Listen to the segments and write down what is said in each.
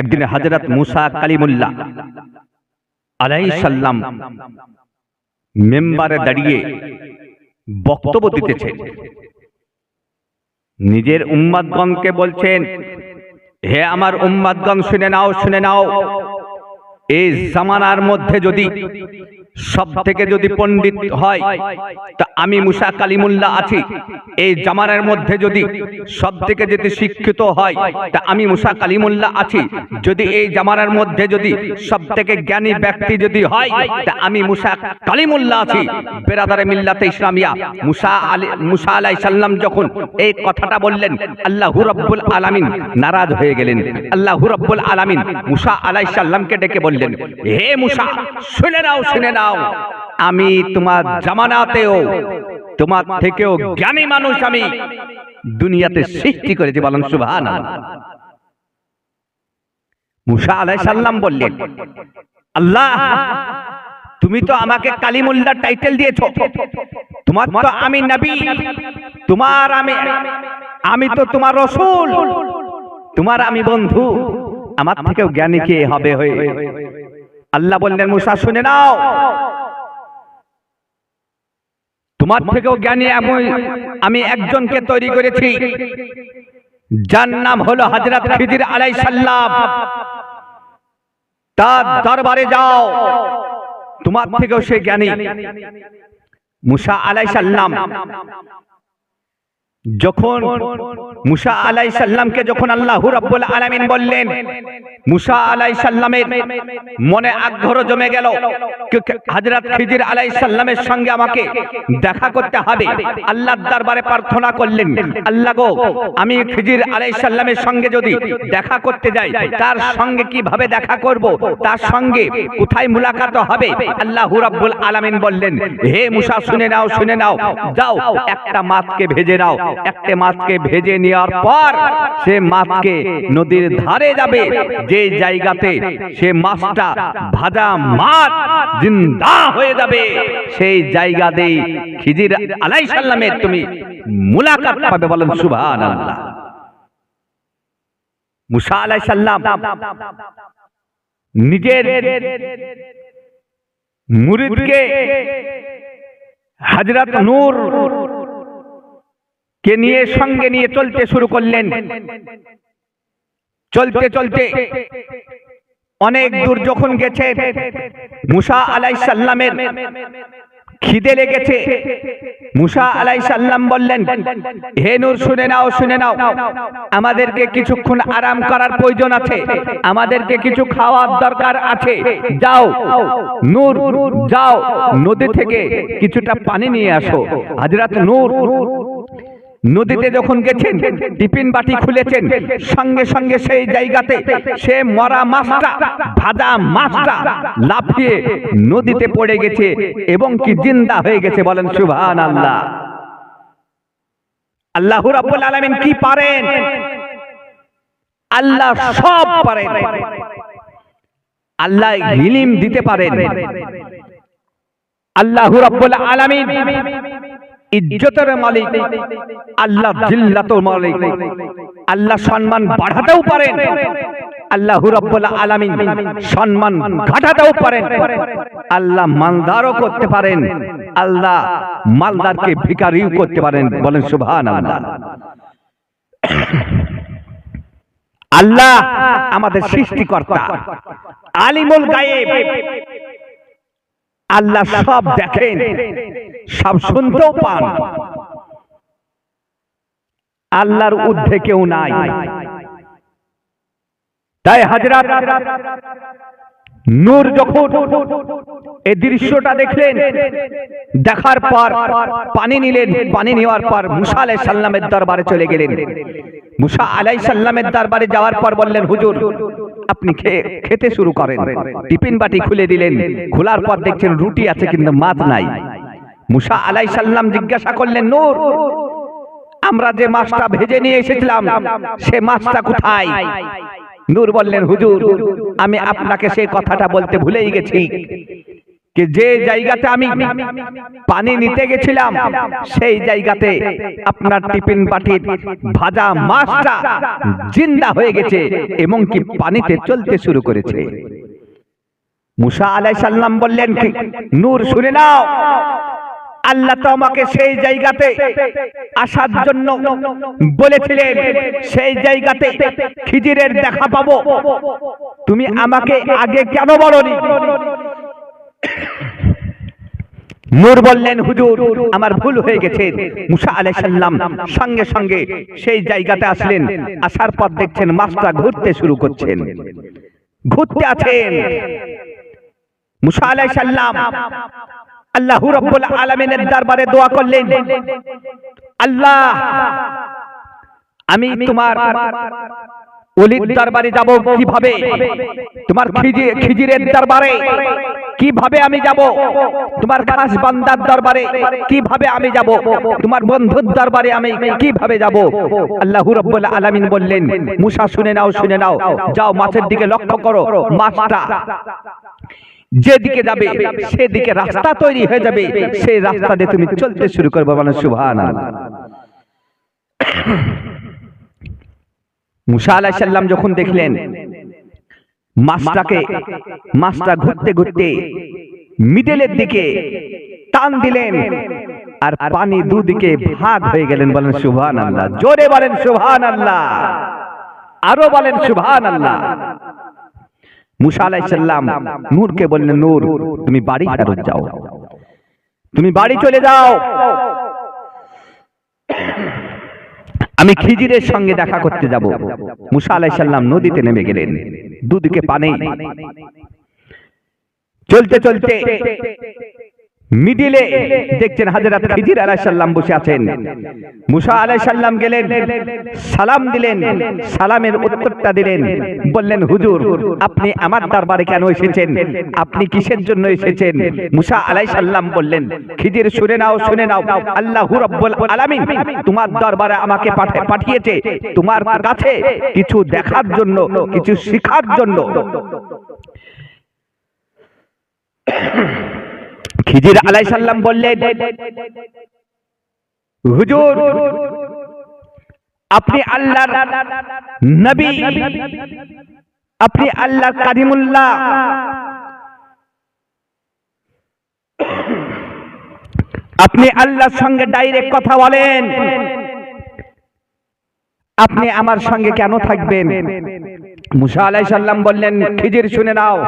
একদিন হাজরত মুসা কালিমুল্লাহ আলাইসাল্লাম মেম্বারে দাঁড়িয়ে বক্তব্য দিতেছে। নিজের উম্মাদগণকে বলছেন, হে আমার উম্মাদগণ, শুনে নাও শুনে নাও। এই জামানার মধ্যে যদি সব থেকে যদি পণ্ডিত হয়, তা আমি মুসা কালিমুল্লাহ আছি। এই জামানার মধ্যে যদি সব থেকে যদি শিক্ষিত হয়, তা আমি মুসা কালিমুল্লাহ আছি। যদি এই জামানার মধ্যে যদি সব থেকে জ্ঞানী ব্যক্তি যদি হয়, তা আমি মুসা কালিমুল্লাহ আছি। বেরাদারে মিল্লাতে ইসলামিয়া, মুসা আলী, মুসা আলাই সাল্লাম যখন এই কথাটা বললেন, আল্লাহ রব্বুল আলামিন নারাজ হয়ে গেলেন। আল্লাহ রব্বুল আলামিন মুসা আলাই সাল্লামকে ডেকে বললেন, হে মুসা, শুনে নাও, শুনে নাও। আমি তোমার জামানাতেও, তোমার থেকেও জ্ঞানী মানুষ আমি দুনিয়াতে সৃষ্টি করেছি বলেন সুবহান মুসা আলাই সাল্লাম বললেন, আল্লাহ, তুমি তো আমাকে কালিমুল্লাহ টাইটেল দিয়েছ। তোমার তো আমি নবী, তোমার আমি আমি তো তোমার রসুল। তোমার আমি বন্ধু, আমার থেকেও জ্ঞানী কে হবে হয়ে? আল্লাহ বললেন, মুসা, শুনে নাও। তোমার থেকেও জ্ঞানী এমন আমি একজনকে তৈরি করেছি, যার নাম হলো হজরত খিদির আলাই সাল্লাম তার দরবারে যাও। তোমার থেকেও সে জ্ঞানী। মুসা আলাই সাল্লাম যখন মুসা আলাই সাল্লামকে যখন আল্লাহ রাব্বুল আলামিন বললেন, মুসা আলাই সাল্লামের মনে আগ্রহ জমে গেল হযরত খিজির আলাই সাল্লামের সঙ্গে আমাকে দেখা করতে হবে। আল্লাহর দরবারে প্রার্থনা করলেন, আল্লাহ গো, আমি খিজির আলাই সাল্লামের সঙ্গে যদি দেখা করতে যাই, তার সঙ্গে কীভাবে দেখা করব? তার সঙ্গে কোথায় মুলাকাত হবে? আল্লাহ রাব্বুল আলামিন বললেন, হে মুসা, শুনে নাও শুনে নাও, যাও, একটা মাছকে ভেজে নাও। একটা মাছকে ভেজে নেওয়ার পর সে মাছকে নদীর ধারে যাবে। যে জায়গাতে সে মাছটা ভাজা মাছ জিন্দা হয়ে যাবে, সেই জায়গাতেই খিজির আলাই সাল্লামের তুমি মুলাকাত পাবে বলেন সুবহান আল্লাহ মুসা আলাই সাল্লাম নিজের মুরিদকে হজরত নূর কে নিয়ে সঙ্গে নিয়ে চলতে শুরু করলেন? চলতে চলতে অনেক দূর যখন গেছে, মুসা আলাই সাল্লামের খিদে লেগেছে। মুসা আলাই সাল্লাম বললেন, হে নূর, শুনে নাও শুনে নাও। আমাদেরকে কিছুক্ষণ আরাম করার প্রয়োজন আছে। আমাদেরকে কিছু খাওয়ার দরকার আছে। যাও, নূর, যাও। নদী থেকে কিছুটা পানি নিয়ে আসো। হাজরাত নূর নদীতে যখন গেছেন টিফিন বাটি খুলেছেন সঙ্গে সঙ্গে সেই জায়গাতে সে মরা মাছটা ভাজা মাছটা লাফিয়ে নদীতে পড়ে গেছে এবং কি জিন্দা হয়ে গেছে বলেন সুবহান আল্লাহ আল্লাহ রাব্বুল আলামিন কি পারেন? আল্লাহ সব পারেন। আল্লাহ ইলিম দিতে পারেন। আল্লাহ রাব্বুল আলামিন ইজ্জতের মালিক, আল্লাহ জিল্লাতের মালিক। আল্লাহ সম্মান বাড়াতেও পারেন। আল্লাহ রাব্বুল আলামিন সম্মান ঘটাতেও পারেন। আল্লাহ মালদারও করতে পারেন। আল্লাহ মালদারকে ভিখারিও করতে পারেন। বলেন সুবহানাল্লাহ। আল্লাহ আমাদের সৃষ্টিকর্তা, আলিমুল গায়েব। আল্লাহ সব দেখেন, সব শুনতেও পান। আল্লাহর ঊর্ধ্বে কেউ নাই। তাই হাজরাত নূর যখন এই দৃশ্যটা দেখলেন, দেখার পর পানি নিলেন, পানি নেওয়ার পর মুসা আলাই সাল্লামের দরবারে চলে গেলেন। মুসা আলাই সাল্লামের দরবারে যাওয়ার পর বললেন, হুজুর, আপনি খেতে শুরু করেন। টিফিন বাটি খুলে দিলেন। খোলার পর দেখছেন রুটি আছে, কিন্তু মাছ নাই। মুসা আলাই সাল্লাম জিজ্ঞাসা করলেন, নূর, আমরা যে মাছটা ভেজে নিয়ে এসেছিলাম, সে মাছটা কোথায়? নূর বললেন, হুজুর, আমি আপনাকে সেই কথাটা বলতে ভুলেই গেছি। যে জায়গাতে আমি পানি নিতে গেছিলাম, সেই জায়গাতে আপনার টিফিন বাটির ভাজা মাছটা জিন্দা হয়ে গেছে এবং কি পানিতে চলতে শুরু করেছে। মুসা আলাই সাল্লাম বললেন, কি, নূর শুনে নাও। আল্লাহ তো আমাকে সেই জায়গাতে আসার জন্য বলেছিলেন, সেই জায়গাতে খিজিরের দেখা পাবো। তুমি আমাকে আগে কেন বলনি? নূর বললেন, হুজুর, আমার ভুল হয়ে গেছে। মুসা আলাইহিস সালাম সঙ্গে সঙ্গে সেই জায়গাতে আসলেন। আসার পর দেখছেন মাছটা ঘুরতে শুরু করছেন। ঘুরতে আছেন। মুসা আলাইহিস সালাম আল্লাহ রাব্বুল আলামিনের দরবারে দোয়া করলেন, আল্লাহ, আমি তোমার অলির দরবারে যাব কীভাবে? তোমার খিজি- খিজিরের দরবারে কীভাবে আমি যাব? তোমার খাস বান্দার দরবারে কীভাবে আমি যাব? তোমার বন্ধুর দরবারে আমি কীভাবে যাব? আল্লাহ রাব্বুল আলামিন বললেন, মুসা শুনে নাও শুনে নাও। যাও মাছের দিকে লক্ষ্য করো, মাছটা যেদিকে যাবে, সেদিকে রাস্তা তৈরি হয়ে যাবে। সেই রাস্তা দিয়ে তুমি চলতে শুরু করবে মানে সুবহানাল্লাহ। মুসা আলাইহিস যখন দেখলেন মাছটাকে, মাছটা ঘুরতে ঘুরতে মিডলের দিকে টান দিলেন আর পানি দুদিকে ভাগ হয়ে গেলেন বলেন সুবহান আল্লাহ জোরে বলেন সুবহান আল্লাহ আরও বলেন সুবহান আল্লাহ সালাম নূরকে বললেন, নূর, তুমি বাড়ি ফেরত যাও। তুমি বাড়ি চলে যাও। আমি খিজিরের সঙ্গে দেখা করতে যাব। মুসা আলাইহিস সালাম নদীতে নেমে গেলেন। দুদিকে পানি চলতে চলতে মিডিলে দেখছেন হাজরাত খিজির আলাইহিস সালাম বসে আছেন। মুসা আলাইহিস সালাম গেলেন, সালাম দিলেন, সালামের উত্তরটা দিলেন, বললেন, হুজুর, আপনি আমার দরবারে কেন এসেছেন? আপনি কিসের জন্য এসেছেন? মুসা আলাইহিস সালাম বললেন, খিজির, শুনে নাও শুনে নাও, আল্লাহ রাব্বুল আলামিন তোমার দরবারে আমাকে পাঠা- পাঠিয়েছে। তোমার কাছে কিছু দেখার জন্য, কিছু শেখার জন্য। খিজির আলাইহিস সালাম বললেন, হুজুর, আপনি আল্লাহর নবী, আপনি আল্লাহর কারিমুল্লাহ। আপনি আল্লাহর সঙ্গে ডাইরেক্ট কথা বলেন। আপনি আমার সঙ্গে কেন থাকবেন? মুসা আলাইহিস সালাম বললেন, খিজির শুনে নাও।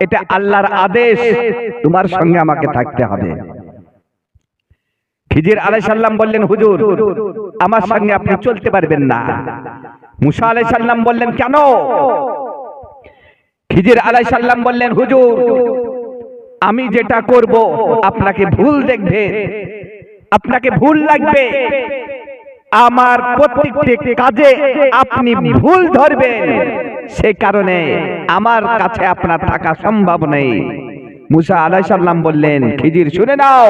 এটা আল্লাহর আদেশ। তোমার সঙ্গে আমাকে থাকতে হবে। খিজির আলাই সাল্লাম বললেন হুজুর আমার সঙ্গে আপনি চলতে পারবেন না। মুসা আলাই সাল্লাম বললেন কেন? খিজির আলাই সাল্লাম বললেন হুজুর আমি যেটা করব আপনাকে ভুল দেখবে আপনাকে ভুল লাগবে। আমার প্রত্যেকটি কাজে আপনি ভুল ধরবেন। সে কারণে আমার কাছে আপনার থাকা সম্ভব নেই। মুসা আলাই সাল্লাম বললেন, খিজির শুনে নাও।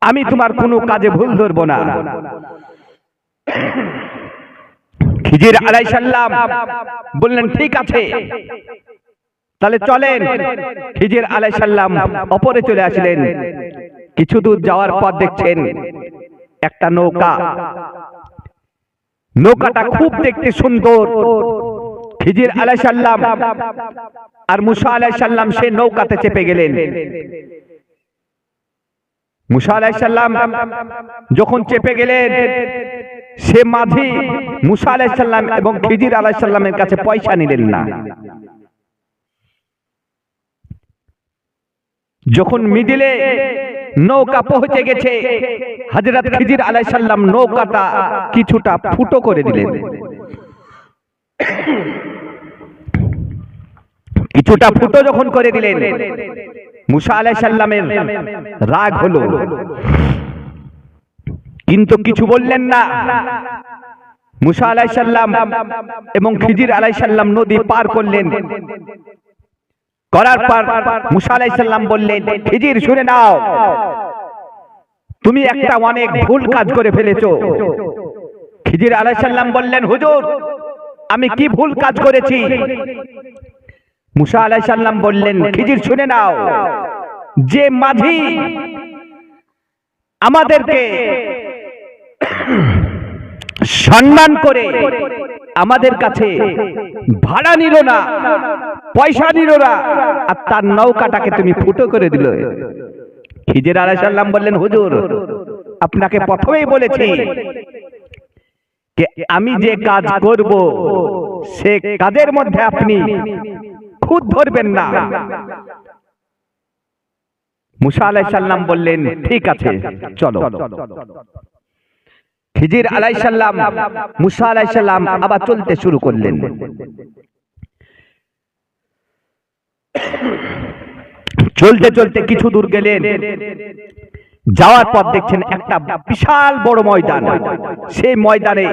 আমি তোমার কোনো কাজে ভুল ধরবো না। খিজির আলাই সাল্লাম বললেন, ঠিক আছে। তাহলে চলেন। খিজির আলাই সাল্লাম অপরে চলে আসলেন। কিছু দূর যাওয়ার পর দেখছেন। একটা নৌকা। নৌকাটা খুব দেখতে সুন্দর। খিজির আলাই সাল্লাম আর মুসা আলাই সাল্লাম সে নৌকাতে চেপে গেলেন। মুসা আলাইসাল্লাম যখন চেপে গেলেন সে মাঝি মুসা আলাইসাল্লাম এবং খিজির আলাইসাল্লামের কাছে পয়সা নিলেন না। যখন মিডিলে নৌকা পৌঁছে গেছে হজরত খিজির আলাইসাল্লাম নৌকাটা কিছুটা ফুটো করে দিলেন। কিছুটা ফুটো যখন করে দিলেন মুসা আলাই সাল্লামের রাগ হলো। কিন্তু কিছু বললেন না। মুসা আলাই সাল্লাম এবং খিজির আলাই সাল্লাম নদী পার করলেন। করার পর মুসা আলাই সাল্লাম বললেন খিজির শুনে নাও। তুমি একটা অনেক ভুল কাজ করে ফেলেছো। খিজির আলাই সাল্লাম বললেন হুজুর আমি কি ভুল কাজ করেছি? মুসা আলাইসাল্লাম বললেন খিজির শুনে নাও। যে মাঝি আমাদেরকে সম্মান করে আমাদের কাছে ভাড়া নিল না, পয়সা নিল না, আর তার নৌকাটাকে তুমি ফুটো করে দিল। খিজির আলাইসাল্লাম বললেন, হুজুর, আপনাকে প্রথমেই বলেছি আমি যে কাজ করব, সে কাজের মধ্যে আপনি খুদ ধরবেন না। মুসা আলাইসাল্লাম বললেন, ঠিক আছে, চলো। খিজির আলাইসাল্লাম মুসা আলাইসাল্লাম আবার চলতে শুরু করলেন। চলতে চলতে কিছু দূর গেলেন। যাওয়ার পর দেখছেন একটা বিশাল বড় ময়দান। সেই ময়দানে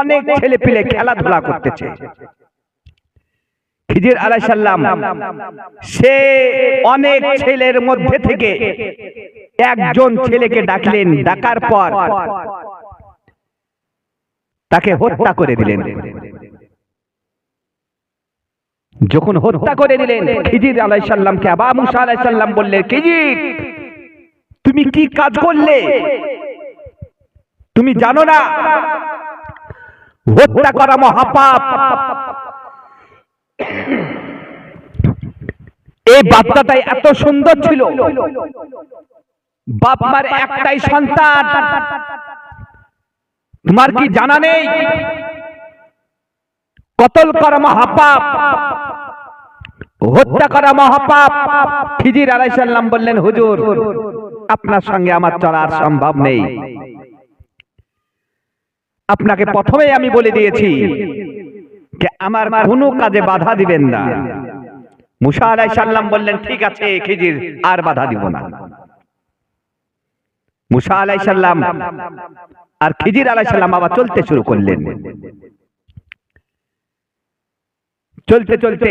অনেক ছেলে পিলে খেলাধুলা করতেছে। খিজির আলাইসাল্লাম সে অনেক ছেলের মধ্যে থেকে একজন ছেলেকে ডাকলেন। ডাকার পর তাকে হত্যা করে দিলেন। যখন হত্যা করে দিলেন, খিজির আলাইসাল্লামকে আবা মুসা আলাইসাল্লাম বললেন, খিজির, তুমি কি কাজ করলে? তুমি জানো না, হত্যা করা মহাপাপ। এই বাচ্চাটাই এত সুন্দর ছিল। বাপ মার একটাই সন্তান। তোমার কি জানা নেই? কতল করা মহাপাপ, হত্যা করা মহাপাপ। খিজির আলাইসাল্লাম বললেন, হুজুর, আপনার সঙ্গে আমার চলার সম্ভব নেই। আপনাকে প্রথমেই আমি বলে দিয়েছি যে আমার কোনো কাজে বাধা দিবেন না। মুসা আলাই সাল্লাম বললেন, ঠিক আছে খিজির, আর বাধা দিব না। মুসা আলাই সাল্লাম আর খিজির আলাই সাল্লাম আবার চলতে শুরু করলেন। চলতে চলতে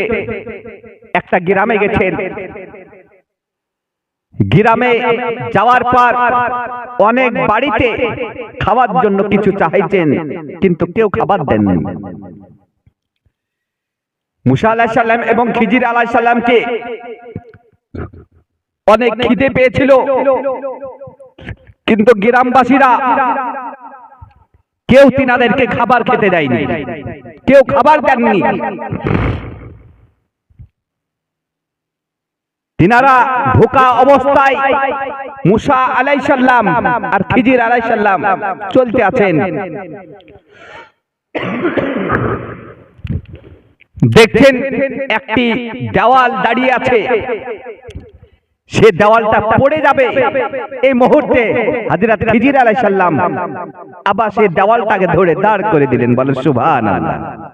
একটা গ্রামে গেছেন। গ্রামে যাওয়ার পর অনেক বাড়িতে খাওয়ার জন্য কিছু চাইছেন, কিন্তু কেউ খাবার দেননি। মুসা আলাহ সাল্লাম এবং খিজির আলাহ সাল্লামকে অনেক খিদে পেয়েছিল। কিন্তু গ্রামবাসীরা কেউ তিনাদেরকে খাবার খেতে দেয়নি। কেউ খাবার দেননি। তিনারা ভোকা অবস্থায় মুসা আলাইসাল্লাম আর খিজির আলাইসাল্লাম চলতে আছেন। দেখছেন একটি দেওয়াল দাঁড়িয়ে আছে। সে দেওয়ালটা পড়ে যাবে এই মুহূর্তে হাজিরাত খিজির আলাইসাল্লাম আবার সে দেওয়ালটাকে ধরে দাঁড় করে দিলেন, বলেন সুভান